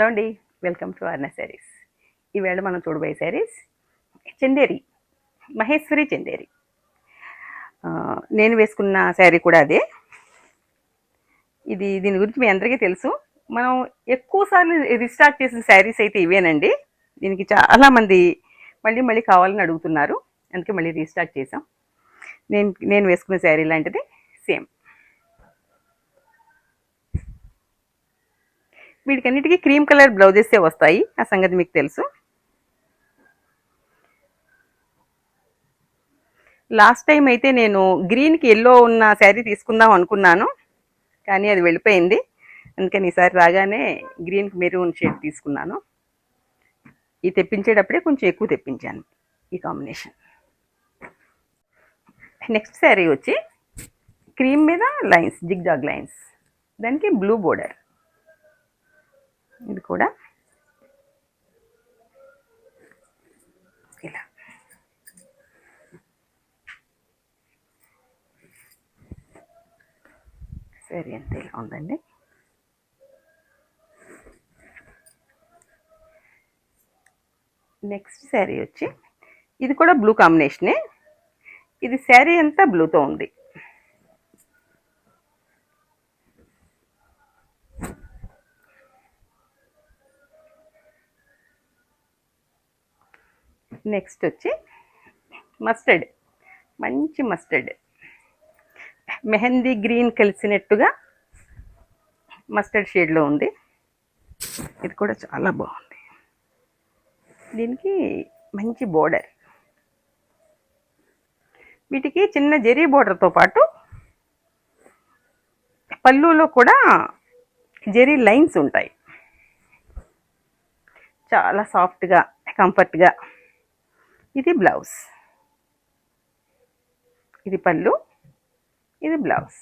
Hello అండి. Welcome to అర్ణ saris ఈవేళ మనం చూడబోయే శారీస్ చందేరి మహేశ్వరి చందేరి. నేను వేసుకున్న శారీ కూడా అదే. ఇది దీని గురించి మీ అందరికీ తెలుసు. మనం ఎక్కువ సార్లు రిస్టార్ట్ చేసిన శారీస్ అయితే ఇవేనండి. దీనికి చాలా మంది మళ్ళీ మళ్ళీ కావాలని అడుగుతున్నారు. అందుకే మళ్ళీ రీస్టార్ట్ చేసాం నేను నేను వేసుకున్న శారీ లాంటిది సేమ్ వీటికన్నిటికీ క్రీమ్ కలర్ బ్లౌజెసే వస్తాయి. ఆ సంగతి మీకు తెలుసు. లాస్ట్ టైం అయితే నేను గ్రీన్కి ఎల్లో ఉన్న శారీ తీసుకుందాం అనుకున్నాను. కానీ అది వెళ్ళిపోయింది. అందుకని ఈసారి రాగానే గ్రీన్కి మెరూన్ షేడ్ తీసుకున్నాను. ఇది తెప్పించేటప్పుడే కొంచెం ఎక్కువ తెప్పించాను ఈ కాంబినేషన్. నెక్స్ట్ శారీ వచ్చి క్రీమ్ మీద లైన్స్ జిగ్ జాగ్ లైన్స్. దానికి బ్లూ బోర్డర్. ఇది కూడా. ఇలా. సరే అంతే ఇలా ఉందండి. నెక్స్ట్ శారీ వచ్చి ఇది కూడా బ్లూ కాంబినేషనే. ఇది శారీ అంతా బ్లూతో ఉంది. నెక్స్ట్ వచ్చి మస్టర్డ్. మంచి మస్టర్డ్. మెహందీ గ్రీన్ కలిసినట్టుగా మస్టర్డ్ షేడ్లో ఉంది. ఇది కూడా చాలా బాగుంది. దీనికి మంచి బోర్డర్. వీటికి చిన్న జెరీ బోర్డర్తో పాటు పళ్ళులో కూడా జెరీ లైన్స్ ఉంటాయి. చాలా సాఫ్ట్గా కంఫర్ట్గా ఇది బ్లౌజ్. ఇది పళ్ళు ఇది బ్లౌజ్.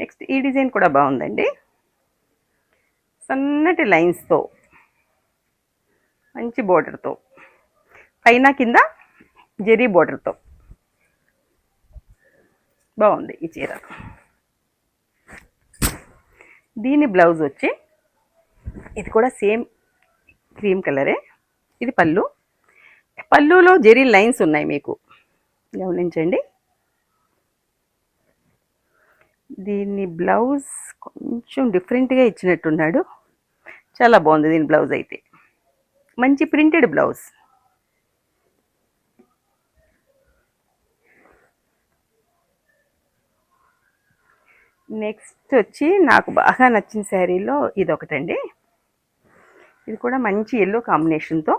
నెక్స్ట్ ఈ డిజైన్ కూడా బాగుందండి. సన్నటి లైన్స్తో మంచి బోర్డర్తో పైన కింద జెరీ బోర్డర్తో బాగుంది ఈ చీర. దీని బ్లౌజ్ వచ్చి ఇది కూడా సేమ్ క్రీమ్ కలరే. ఇది పళ్ళు. పళ్ళులో జెరీ లైన్స్ ఉన్నాయి మీకు. గమనించండి. దీన్ని బ్లౌజ్ కొంచెం డిఫరెంట్గా ఇచ్చినట్టున్నాడు. చాలా బాగుంది దీని బ్లౌజ్ అయితే. మంచి ప్రింటెడ్ బ్లౌజ్. నెక్స్ట్ వచ్చి నాకు బాగా నచ్చిన శారీలో ఇది ఒకటండి ఇది కూడా మంచి ఎల్లో కాంబినేషన్తో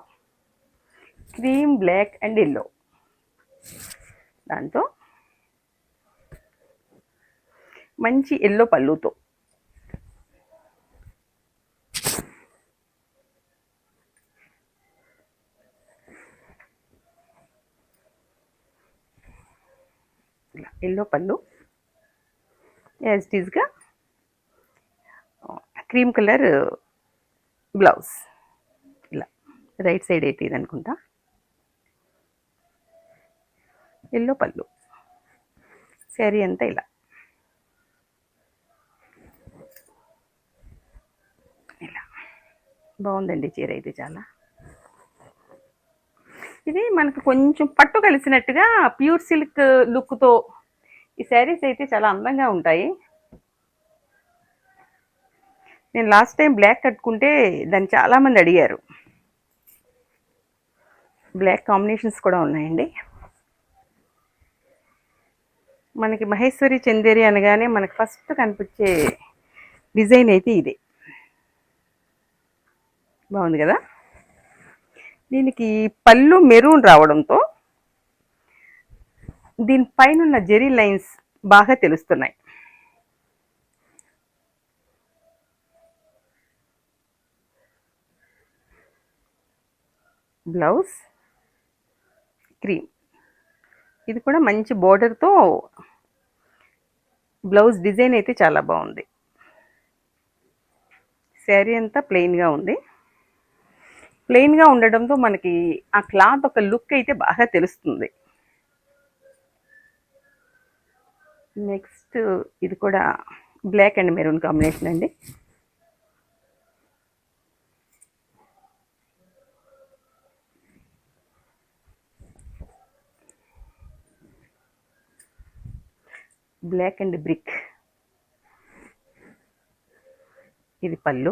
క్రీమ్ బ్లాక్ అండ్ ఎల్లో దాంతో మంచి ఎల్లో పళ్ళుతో. ఎల్లో పళ్ళు. యాజ్ ఇట్ ఈస్గా క్రీమ్ కలర్ బ్లౌజ్. ఇలా. రైట్ సైడ్ అయితే ఇది అనుకుంటా. ఎల్లో పళ్ళు. శారీ అంతా ఇలా. ఇలా. బాగుందండి చీర అయితే చాలా. ఇది మనకు కొంచెం పట్టు కలిసినట్టుగా ప్యూర్ సిల్క్ లుక్తో ఈ శారీస్ అయితే చాలా అందంగా ఉంటాయి. నేను లాస్ట్ టైం బ్లాక్ కట్టుకుంటే దాన్ని చాలామంది అడిగారు. బ్లాక్ కాంబినేషన్స్ కూడా ఉన్నాయండి. మనకి మహేశ్వరి చందేరి అనగానే మనకు ఫస్ట్ కనిపించే డిజైన్ అయితే ఇది. బాగుంది కదా? దీనికి పళ్ళు మెరూన్ రావడంతో దీనిపైన ఉన్న జెరీ లైన్స్ బాగా తెలుస్తున్నాయి. Blouse cream. ఇది కూడా మంచి బోర్డర్తో బ్లౌజ్ డిజైన్ అయితే చాలా బాగుంది. శారీ అంతా ప్లెయిన్గా ఉంది. ప్లెయిన్గా ఉండడంతో మనకి ఆ క్లాత్ ఒక లుక్ అయితే బాగా తెలుస్తుంది. నెక్స్ట్ ఇది కూడా బ్లాక్ అండ్ మెరూన్ కాంబినేషన్ అండి. Black and brick. ఇది పళ్ళు.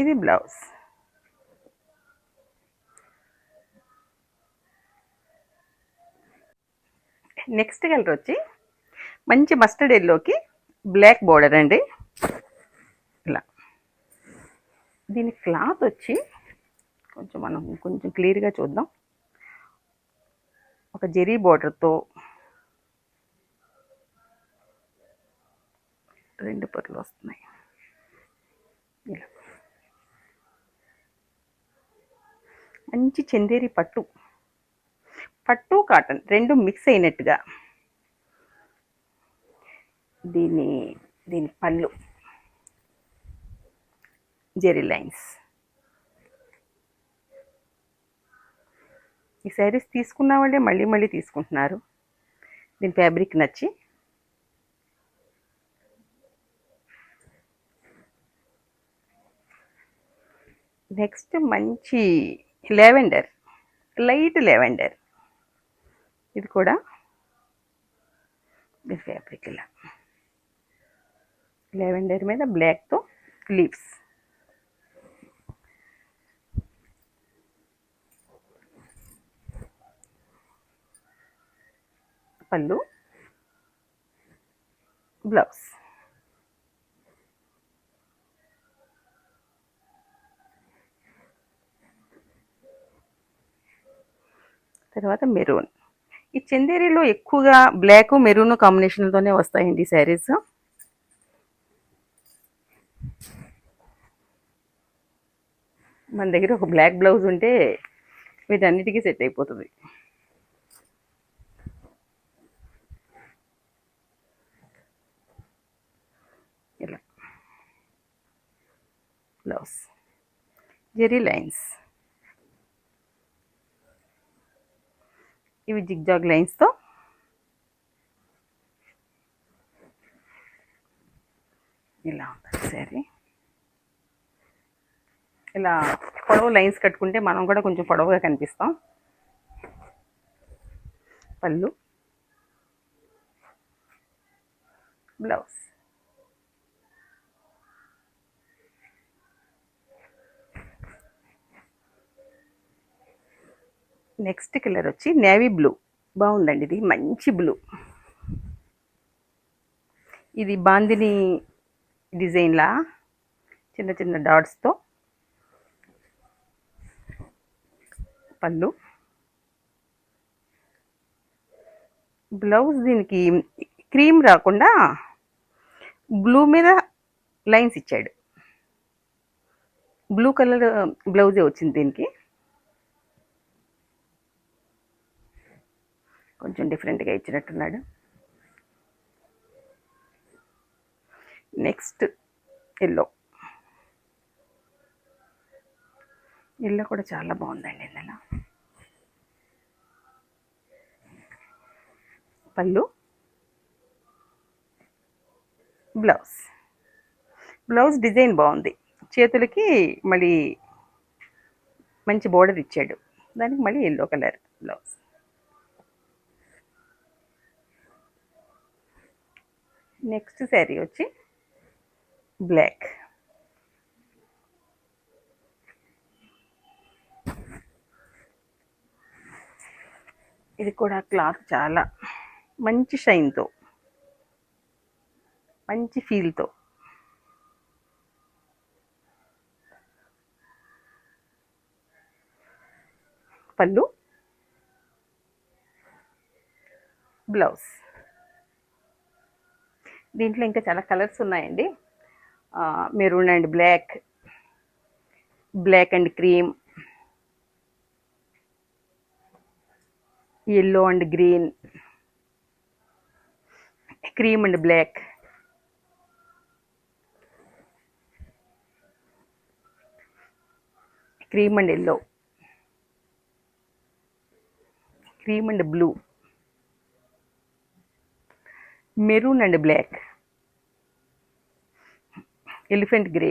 ఇది బ్లౌజ్. నెక్స్ట్ కలర్ వచ్చి మంచి మస్టర్డ్ ఎల్లోకి బ్లాక్ బోర్డర్ అండి ఇలా దీని క్లాత్ వచ్చి కొంచెం మనం కొంచెం క్లియర్గా చూద్దాం. ఒక జెరీ బార్డర్తో రెండు పొరలు వస్తున్నాయి. ఇలా. మంచి చందేరి పట్టు. పట్టు కాటన్ రెండు మిక్స్ అయినట్టుగా దీని దీని పళ్ళు. జెరీ లైన్స్ ఈ శారీస్ తీసుకున్న వాళ్ళే మళ్ళీ మళ్ళీ తీసుకుంటున్నారు. దీని ఫ్యాబ్రిక్ నచ్చి. నెక్స్ట్ మంచి లెవెండర్ లైట్ లెవెండర్. ఇది కూడా దీని ఫ్యాబ్రిక్ ఇలా లెవెండర్ మీద బ్లాక్తో లీవ్స్. పళ్ళు బ్లౌజ్ తర్వాత మెరూన్. ఈ చందేరిలో ఎక్కువగా బ్లాక్ మెరూన్ కాంబినేషన్తోనే వస్తాయండి శారీస్ మన దగ్గర ఒక బ్లాక్ బ్లౌజ్ ఉంటే వీటన్నిటికీ సెట్ అయిపోతుంది ఇలా బ్లౌజ్ జెరీ లైన్స్ ఇవి జిగ్జాగ్ లైన్స్తో ఇలా ఉంటుంది సరే. ఇలా పొడవు లైన్స్ కట్టుకుంటే మనం కూడా కొంచెం పొడవుగా కనిపిస్తాం. పళ్ళు. బ్లౌజ్ నెక్స్ట్ కలర్ వచ్చి నేవీ బ్లూ. బాగుందండి ఇది. మంచి బ్లూ. ఇది బాందిని డిజైన్లా. చిన్న చిన్న డాట్స్తో పళ్ళు. బ్లౌజ్ దీనికి క్రీమ్ రాకుండా బ్లూ మీద లైన్స్ ఇచ్చాడు. బ్లూ కలర్ బ్లౌజే వచ్చింది దీనికి. కొంచెం డిఫరెంట్గా ఇచ్చినట్టున్నాడు. నెక్స్ట్ ఎల్లో ఎల్లో కూడా చాలా బాగుందండి ఇందులో. పళ్ళు. బ్లౌజ్ బ్లౌజ్ డిజైన్ బాగుంది. చేతులకి మళ్ళీ మంచి బోర్డర్ ఇచ్చాడు. దానికి మళ్ళీ yellow colour blouse next sari వచ్చి బ్లాక్. ఇది కూడా క్లాత్ చాలా మంచి షైన్తో మంచి ఫీల్తో పళ్ళు బ్లౌజ్. దీంట్లో ఇంకా చాలా కలర్స్ ఉన్నాయండి. Maroon and black black and cream yellow and green cream and black. Cream and yellow cream and blue. Maroon and black. Elephant grey.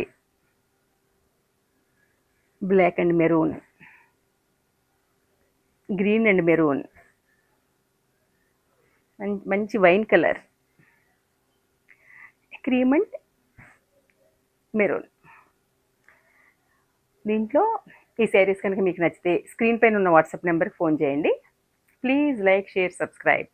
Black and maroon. Green and maroon. మంచి wine colour. Cream and maroon. దీంట్లో ఈ శారీస్ కనుక మీకు నచ్చితే screen పైన ఉన్న WhatsApp నెంబర్కి phone చేయండి. Please like share subscribe.